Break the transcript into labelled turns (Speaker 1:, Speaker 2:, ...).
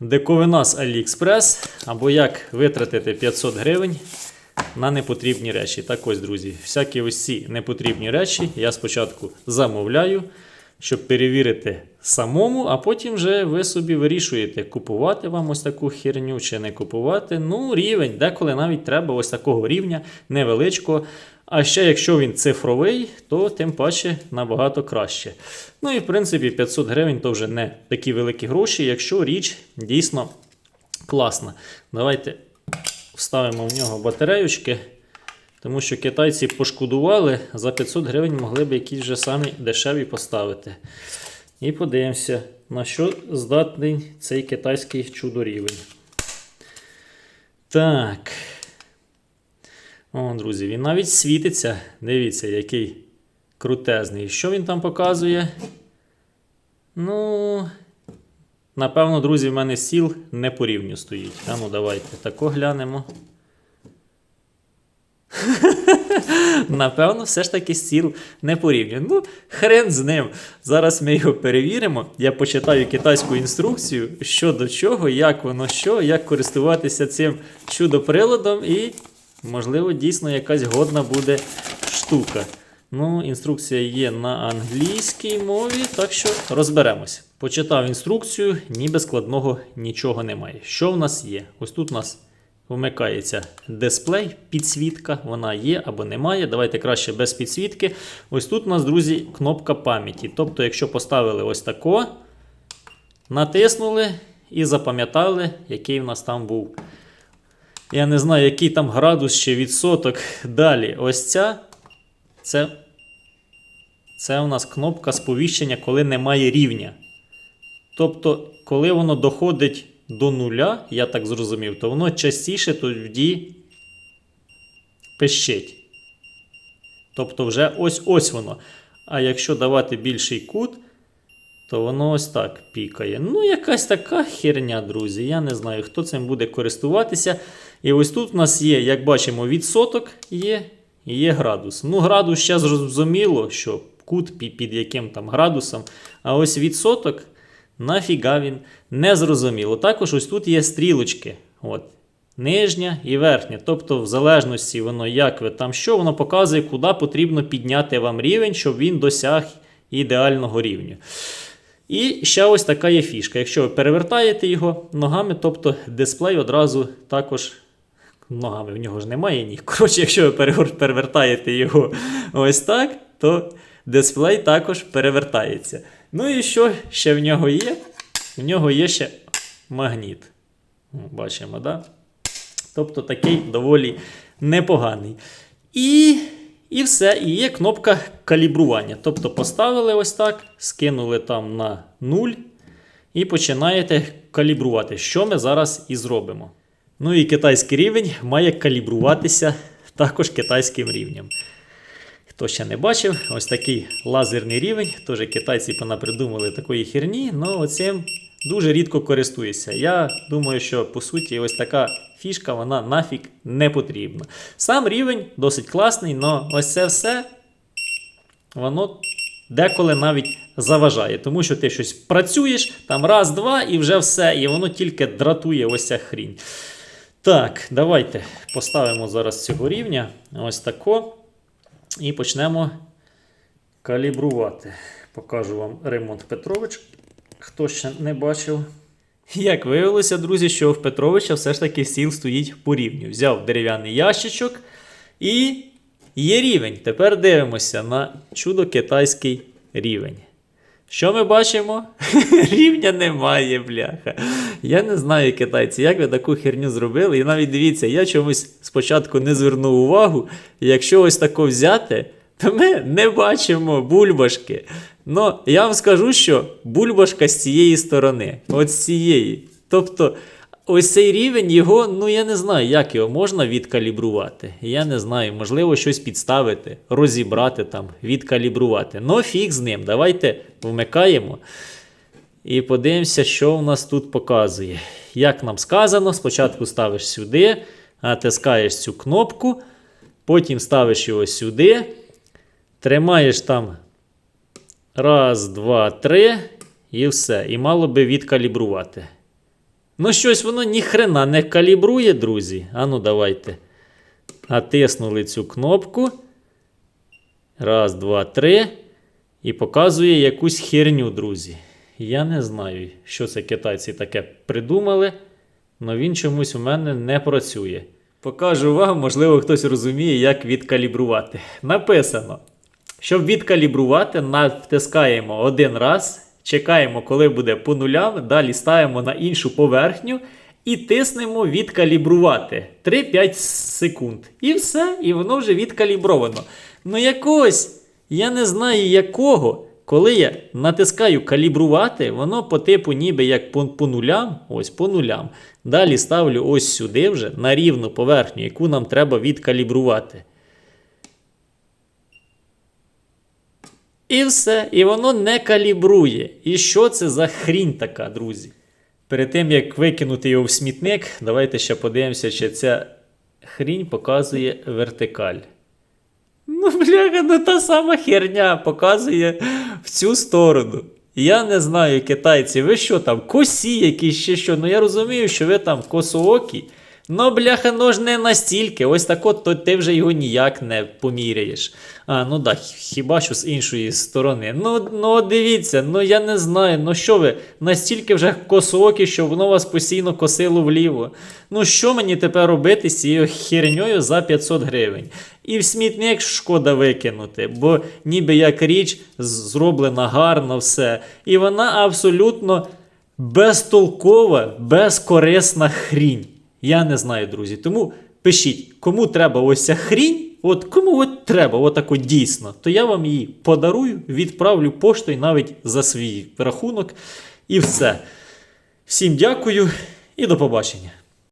Speaker 1: Диковина з AliExpress, або як витратити 500 гривень на непотрібні речі. Так ось, друзі, всякі ось ці непотрібні речі я спочатку замовляю, щоб перевірити самому, а потім вже ви собі вирішуєте, купувати вам ось таку херню чи не купувати. Ну, рівень, деколи навіть треба ось такого рівня невеличкого. А ще якщо він цифровий, то тим паче набагато краще. Ну і в принципі 500 гривень то вже не такі великі гроші, якщо річ дійсно класна. Давайте вставимо в нього батареючки, тому що китайці пошкодували, за 500 гривень могли б якісь вже самі дешеві поставити. І подивимося, на що здатний цей китайський чудорівень. Так. О, друзі, він навіть світиться. Дивіться, який крутезний. Що він там показує? Ну. Напевно, друзі, в мене сіл не по рівню стоїть. А ну давайте тако глянемо. Напевно, все ж таки сіл не по рівню. Ну, хрен з ним. Зараз ми його перевіримо. Я почитаю китайську інструкцію, що до чого, як воно що, як користуватися цим чудо-приладом, і, можливо, дійсно якась годна буде штука. Ну, інструкція є на англійській мові, так що розберемось. Почитав інструкцію, ніби складного нічого немає. Що в нас є? Ось тут у нас вмикається дисплей, підсвітка, вона є або немає. Давайте краще без підсвітки. Ось тут у нас, друзі, кнопка пам'яті. Тобто, якщо поставили ось тако, натиснули і запам'ятали, який в нас там був. Я не знаю, який там градус чи відсоток. Далі, ось ця. Це, це у нас кнопка сповіщення, коли немає рівня. Тобто, коли воно доходить до нуля, я так зрозумів, то воно частіше тоді пищить. Тобто, вже ось ось воно. А якщо давати більший кут, то воно ось так пікає. Ну, якась така херня, друзі. Я не знаю, хто цим буде користуватися. І ось тут у нас є, як бачимо, відсоток є і є градус. Ну, градус ще зрозуміло, що кут під, яким там градусом. А ось відсоток, нафіга він не зрозуміло. Також ось тут є стрілочки. От. Нижня і верхня. Тобто, в залежності воно, як ви там що, воно показує, куди потрібно підняти вам рівень, щоб він досяг ідеального рівня. І ще ось така є фішка. Якщо ви перевертаєте його ногами, тобто дисплей одразу також ногами в нього ж немає ніг. Коротше, якщо ви перевертаєте його ось так, то дисплей також перевертається. Ну і що ще в нього є? В нього є ще магніт. Бачимо, да? Тобто такий доволі непоганий. І, і все. І є кнопка калібрування. Тобто поставили ось так, скинули там на 0 і починаєте калібрувати, що ми зараз і зробимо. Ну і китайський рівень має калібруватися також китайським рівнем. Хто ще не бачив, ось такий лазерний рівень. Теж китайці понапридумали такої херні, але оцим дуже рідко користуюся. Я думаю, що по суті ось така фішка вона нафіг не потрібна. Сам рівень досить класний, але ось це все воно деколи навіть заважає, тому що ти щось працюєш, там раз, два, і вже все, і воно тільки дратує ось ця хрінь. Так, давайте поставимо зараз цього рівня ось тако. І почнемо калібрувати. Покажу вам ремонт Петрович, хто ще не бачив. Як виявилося, друзі, що в Петровича все ж таки стіл стоїть по рівню. Взяв дерев'яний ящичок і є рівень. Тепер дивимося на чудо китайський рівень. Що ми бачимо? Рівня немає, бляха. Я не знаю, китайці, як ви таку херню зробили. І навіть дивіться, я чомусь спочатку не звернув увагу. Якщо ось тако взяти, то ми не бачимо бульбашки. Ну, я вам скажу, що бульбашка з цієї сторони, от з цієї. Тобто, ось цей рівень його, ну я не знаю, як його можна відкалібрувати. Я не знаю, можливо, щось підставити, розібрати там, відкалібрувати. Ну, фіг з ним. Давайте вмикаємо. І подивимося, що у нас тут показує. Як нам сказано, спочатку ставиш сюди, натискаєш цю кнопку, потім ставиш його сюди, тримаєш там раз, два, три, і все. І мало би відкалібрувати. Ну, щось воно ніхрена не калібрує, друзі. Ану, давайте. Натиснули цю кнопку. Раз, два, три. І показує якусь херню, друзі. Я не знаю, що це китайці таке придумали, але він чомусь у мене не працює. Покажу вам, можливо, хтось розуміє, як відкалібрувати. Написано. Щоб відкалібрувати, натискаємо один раз, чекаємо, коли буде по нулям, далі ставимо на іншу поверхню і тиснемо відкалібрувати 3-5 секунд. І все, і воно вже відкалібровано. Ну якось, я не знаю якого. Коли я натискаю калібрувати, воно по типу ніби як по, по нулям, ось по нулям. Далі ставлю ось сюди вже на рівну поверхню, яку нам треба відкалібрувати. І все, і воно не калібрує. І що це за хрінь така, друзі? Перед тим як викинути його в смітник, давайте ще подивимося, чи ця хрінь показує вертикаль. Ну, бляха, ну та сама херня показує в цю сторону. Я не знаю, китайці, ви що там, косі якісь ще що. Ну я розумію, що ви там косоокі. Ну, бляха, ну ж не настільки. Ось так от, то ти вже його ніяк не поміряєш. А, ну так, хіба що з іншої сторони. Ну, ну дивіться, ну я не знаю, ну що ви, настільки вже косоокі, що воно вас постійно косило вліво. Ну що мені тепер робити з цією херньою за 500 гривень? І в смітник шкода викинути, бо ніби як річ зроблена гарно все. І вона абсолютно безтолкова, безкорисна хрінь. Я не знаю, друзі. Тому пишіть, кому треба ось ця хрінь, от кому от треба, отако дійсно, то я вам її подарую, відправлю поштою навіть за свій рахунок. І все. Всім дякую і до побачення.